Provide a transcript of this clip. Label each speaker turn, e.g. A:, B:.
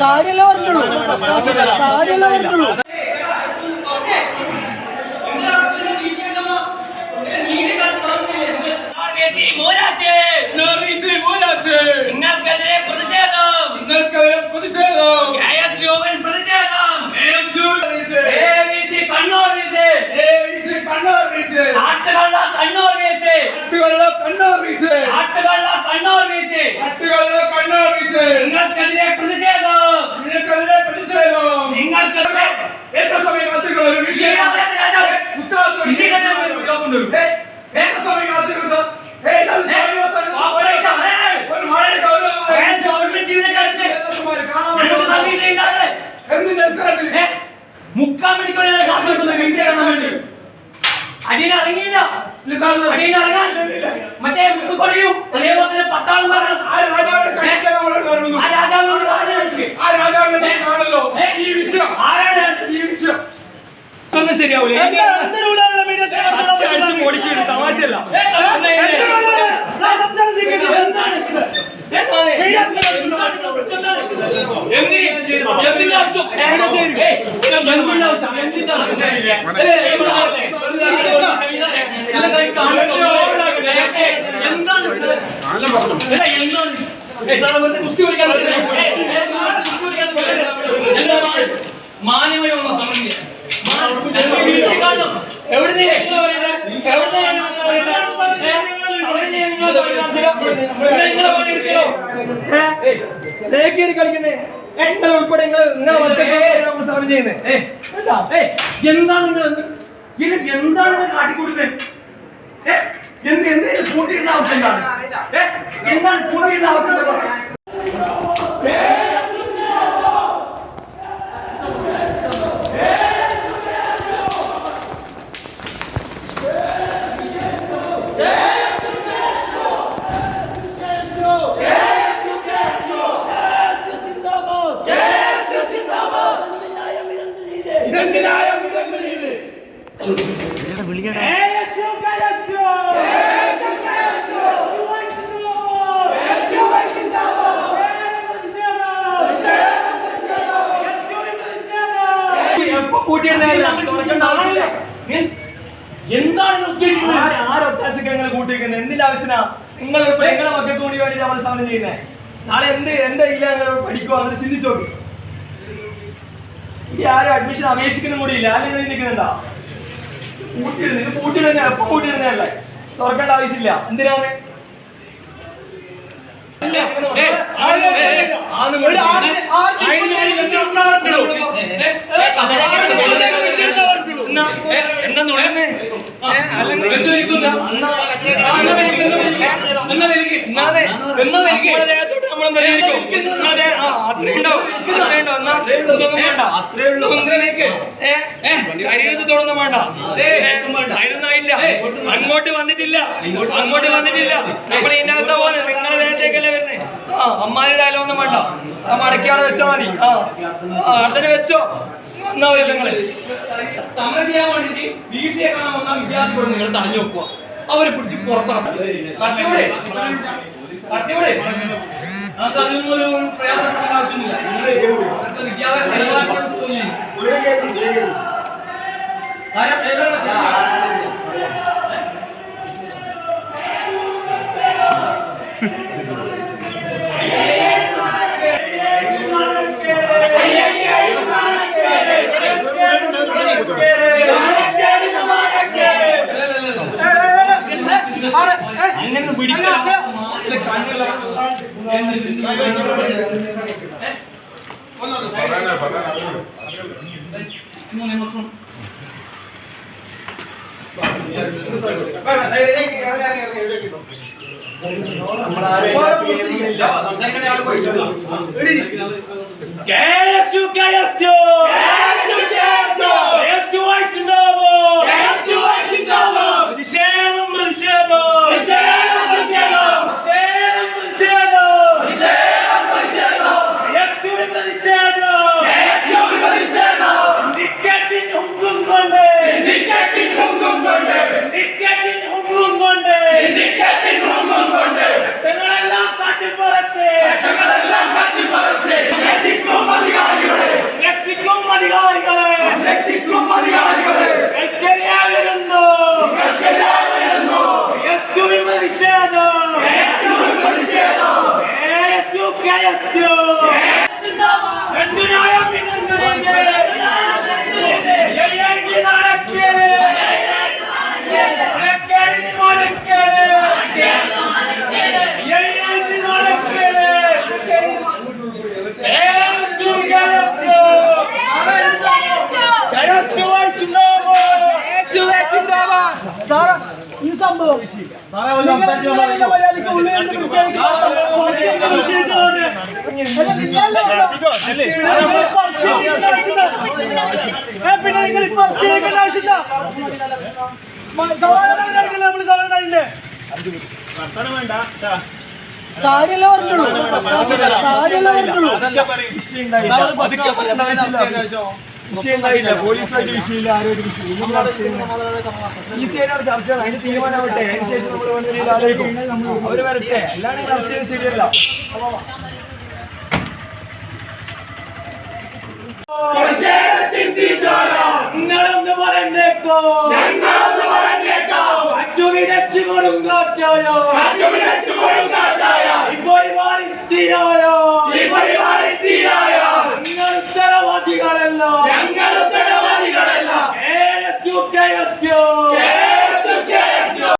A: കാര്യമല്ലേ പറഞ്ഞുള്ളൂ കാര്യമല്ലേ പറഞ്ഞുള്ളൂ
B: മുക്കാൽ മണിക്കൂർ കാത്തിരിക്കുന്നു വീഴ്ച കാണാൻ വേണ്ടി അടിയിൽ
C: സാർ.
B: അടിയിൽ ഇറങ്ങാൻ മറ്റേ മുത്തുകൊടിയും അതേപോലെ തന്നെ പട്ടാളം പറഞ്ഞു
C: ആ
B: രാജാവിനോട്
C: ആ രാജാവിനെ കാണല്ലോ ഈ വിഷയം
B: ആരാണ്
C: ഈ വിഷയം
D: ഒന്നും ശരിയാവൂല പൊളിക്കരുത് തമാശയല്ല?
A: ഞാൻ.
B: എന്താണ് എന്താണ്? മാന്യമായി ഒന്ന് പറഞ്ഞില്ല. എവിടുന്ന് എവിടുന്ന്
D: കളിക്കുന്നേ നിങ്ങൾ ഉൾപ്പെടെ നിങ്ങൾ ചെയ്യുന്നത്?
B: എന്താണ് നിങ്ങൾ? ഇത് എന്താണ് നിങ്ങൾ കാട്ടിക്കൊടുക്കുന്നത് ഏ, എന്ത് എന്ത് കൂട്ടിയിടുന്ന ആവശ്യം എന്താണ്? എന്താണ് കൂട്ടിയിടുന്ന ആവശ്യം ഏ, എന്താണ് ഉദ്ദേശിക്കുന്നത്?
D: ആര് ആരൊത്താശക്ക് നിങ്ങൾ കൂട്ടിയിരിക്കുന്നത് എന്തിന്റെ ആവശ്യത്തിനാ? നിങ്ങൾ നിങ്ങളെ മക്കൾക്ക് വേണ്ടി വേണ്ടി നമ്മൾ സമരം ചെയ്യുന്നത് നാളെ എന്ത് എന്താ ഇല്ല നിങ്ങൾ പഠിക്കുക അങ്ങനെ ചിന്തിച്ചു നോക്ക്. ഈ ആരും അഡ്മിഷൻ അപേക്ഷിക്കുന്ന കൂടിയില്ല. ആരും നിൽക്കുന്നുണ്ടോ? കൂട്ടിയിടുന്നത് ഇത് കൂട്ടിയിടുന്ന എപ്പോ കൂട്ടിയിടുന്നതല്ലേ തുറക്കേണ്ട ആവശ്യമില്ല. എന്തിനാണ്? എന്നാ എന്നാ? എന്നാ
B: ആ,
D: പരിഹരിക്കും. അതെ അത്രേ ഉണ്ടാവും. അത്രേ ഉണ്ടാവും. എന്നാ ഇതൊന്നും വേണ്ട. ഏ, അങ്ങോട്ട് വന്നിട്ടില്ല. അങ്ങോട്ട് വന്നിട്ടില്ല. നമ്മൾ ഇതിന്റെ അകത്താ പോകുന്നത് നിങ്ങളുടെ നേരത്തേക്കല്ലേ വരുന്നത് ആ അമ്മാരുടെ ഒന്നും വേണ്ട. ആ വെച്ചാ മതി. ആ അടുത്തന്നെ വെച്ചോ. എന്നാ നിങ്ങൾ.
B: സമരം ചെയ്യാൻ വേണ്ടിട്ട് ബി സി എ കാണാൻ വന്ന വിദ്യാർത്ഥികളോട് നിങ്ങൾ തടഞ്ഞു വെക്കുക. അവരെ പിടിച്ച് പുറത്താക്കും നമുക്ക് അതിനൊന്നും ഒരു പ്രയാസപ്പെടേണ്ട ആവശ്യമില്ല നിങ്ങൾ വിദ്യാഭ്യാസ നിലവാരത്തെ കുറിച്ച് ഞാൻ- ആരാ?
D: അങ്ങനെ കണ്ണുകളാണ്
B: മൂന്ന് വർഷം സംസാരിക്കേണ്ട ആൾ പോയിട്ടില്ല நடக்கே ആവശ്യമില്ല. ഏ, പിന്നെ നിങ്ങൾ ചെയ്യേണ്ട ആവശ്യമില്ല സമാധാനമായിട്ടല്ലേ നമ്മൾ സമാധാനമായില്ലേ കാര്യമല്ലേ പറഞ്ഞുള്ളൂ കാര്യമല്ലേ പറഞ്ഞുള്ളൂ
D: വിഷയമുണ്ടായില്ല. പോലീസായിട്ട് വിഷയമില്ല. ആരോഗ്യ വിഷയമില്ല. ഈസിയായിട്ട് ചർച്ചയാണ് അതിന് തീരുമാനമാവട്ടെ. അതിന് ശേഷം നമ്മൾ രീതിയിൽ ആലോചിക്കും. അവർ വരട്ടെ. അല്ലാണ്ട് ചർച്ച ചെയ്യുന്നത് ശരിയല്ല. നിങ്ങളൊന്ന് പറഞ്ഞേക്കോ.
C: ഞങ്ങളൊന്ന് പറഞ്ഞേക്കാം.
D: അച്ചു വിതച്ചു കൊടുങ്കാറ്റായോ?
C: കാറ്റു വിതച്ചു കൊടുങ്കാറ്റായ?
D: ഇപ്പോൾ